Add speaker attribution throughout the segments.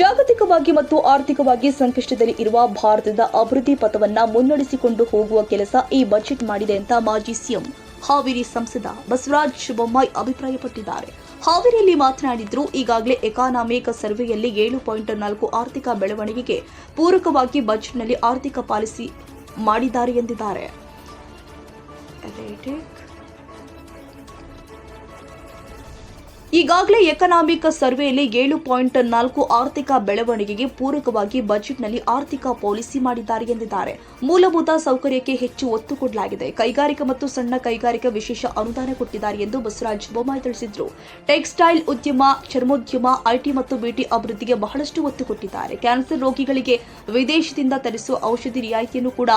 Speaker 1: ಜಾಗತಿಕವಾಗಿ ಮತ್ತು ಆರ್ಥಿಕವಾಗಿ ಸಂಕಷ್ಟದಲ್ಲಿ ಇರುವ ಭಾರತದ ಅಭಿವೃದ್ಧಿ ಪಥವನ್ನ ಮುನ್ನಡೆಸಿಕೊಂಡು ಹೋಗುವ ಕೆಲಸ ಈ ಬಜೆಟ್ ಮಾಡಿದೆ ಅಂತ ಮಾಜಿ ಸಿಎಂ ಹಾವೇರಿ ಸಂಸದ ಬಸವರಾಜ ಬೊಮ್ಮಾಯಿ ಅಭಿಪ್ರಾಯಪಟ್ಟಿದ್ದಾರೆ. ಹಾವೇರಿಯಲ್ಲಿ ಮಾತನಾಡಿದ್ರು, ಈಗಾಗಲೇ ಎಕಾನಾಮಿಕ್ ಸರ್ವೆಯಲ್ಲಿ ಏಳು ಪಾಯಿಂಟ್ ನಾಲ್ಕು ಆರ್ಥಿಕ ಬೆಳವಣಿಗೆಗೆ ಪೂರಕವಾಗಿ ಬಜೆಟ್ನಲ್ಲಿ ಆರ್ಥಿಕ ಪಾಲಿಸಿ ಮಾಡಿದ್ದಾರೆ ಎಂದಿದ್ದಾರೆ. ಈಗಾಗಲೇ ಎಕನಾಮಿಕ್ ಸರ್ವೆಯಲ್ಲಿ ಏಳು ಪಾಯಿಂಟ್ ನಾಲ್ಕು ಆರ್ಥಿಕ ಬೆಳವಣಿಗೆಗೆ ಪೂರಕವಾಗಿ ಬಜೆಟ್ನಲ್ಲಿ ಆರ್ಥಿಕ ಪಾಲಿಸಿ ಮಾಡಿದ್ದಾರೆ ಎಂದಿದ್ದಾರೆ. ಮೂಲಭೂತ ಸೌಕರ್ಯಕ್ಕೆ ಹೆಚ್ಚು ಒತ್ತು ಕೊಡಲಾಗಿದೆ. ಕೈಗಾರಿಕಾ ಮತ್ತು ಸಣ್ಣ ಕೈಗಾರಿಕಾ ವಿಶೇಷ ಅನುದಾನ ಕೊಟ್ಟಿದ್ದಾರೆ ಎಂದು ಬಸವರಾಜ ಬೊಮ್ಮಾಯಿ ತಿಳಿಸಿದರು. ಟೆಕ್ಸ್ಟೈಲ್ ಉದ್ಯಮ, ಚರ್ಮೋದ್ಯಮ, ಐಟಿ ಮತ್ತು ಬಿಟಿ ಅಭಿವೃದ್ಧಿಗೆ ಬಹಳಷ್ಟು ಒತ್ತು ಕೊಟ್ಟಿದ್ದಾರೆ. ಕ್ಯಾನ್ಸರ್ ರೋಗಿಗಳಿಗೆ ವಿದೇಶದಿಂದ ತರಿಸುವ ಔಷಧಿ ರಿಯಾಯಿತಿಯನ್ನು ಕೂಡ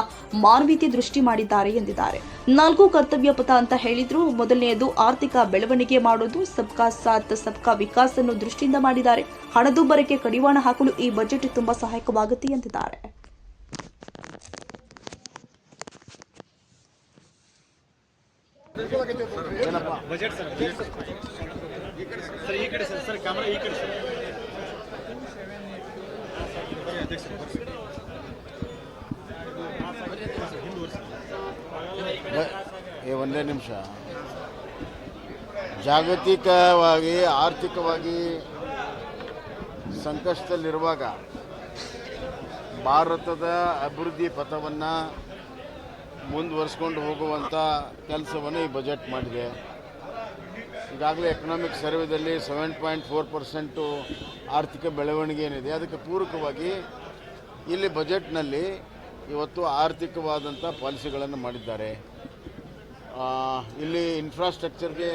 Speaker 1: ಮಾನವೀಯತೆ ದೃಷ್ಟಿ ಮಾಡಿದ್ದಾರೆ ಎಂದಿದ್ದಾರೆ. ನಾಲ್ಕು ಕರ್ತವ್ಯ ಪಥ ಅಂತ ಹೇಳಿದ್ರು. ಮೊದಲನೆಯದು ಆರ್ಥಿಕ ಬೆಳವಣಿಗೆ ಮಾಡೋದು. ಸಬ್ಕಾ ಸಾಥ್ ಸಬ್ಕಾ ವಿಕಾಸ್ ಅನ್ನು ದೃಷ್ಟಿಯಿಂದ ಮಾಡಿದ್ದಾರೆ. ಹಣದುಬ್ಬರಕ್ಕೆ ಕಡಿವಾಣ ಹಾಕಲು ಈ ಬಜೆಟ್ ತುಂಬಾ ಸಹಾಯಕವಾಗುತ್ತೆ ಎಂದಿದ್ದಾರೆ.
Speaker 2: ಒಂದೇ ನಿಮಿಷ. ಜಾಗತಿಕವಾಗಿ, ಆರ್ಥಿಕವಾಗಿ ಸಂಕಷ್ಟದಲ್ಲಿರುವಾಗ ಭಾರತದ ಅಭಿವೃದ್ಧಿ ಪಥವನ್ನು ಮುಂದುವರಿಸ್ಕೊಂಡು ಹೋಗುವಂಥ ಕೆಲಸವನ್ನು ಈ ಬಜೆಟ್ ಮಾಡಿದೆ. ಈಗಾಗಲೇ ಎಕನಾಮಿಕ್ ಸರ್ವೆದಲ್ಲಿ ಸೆವೆನ್ ಪಾಯಿಂಟ್ ಫೋರ್ ಪರ್ಸೆಂಟು ಆರ್ಥಿಕ ಬೆಳವಣಿಗೆ ಏನಿದೆ, ಅದಕ್ಕೆ ಪೂರಕವಾಗಿ ಇಲ್ಲಿ ಬಜೆಟ್ನಲ್ಲಿ ಇವತ್ತು ಆರ್ಥಿಕವಾದಂಥ ಪಾಲಿಸಿಗಳನ್ನು ಮಾಡಿದ್ದಾರೆ. ಇಲ್ಲಿ ಇನ್ಫ್ರಾಸ್ಟ್ರಕ್ಚರ್ಗೆ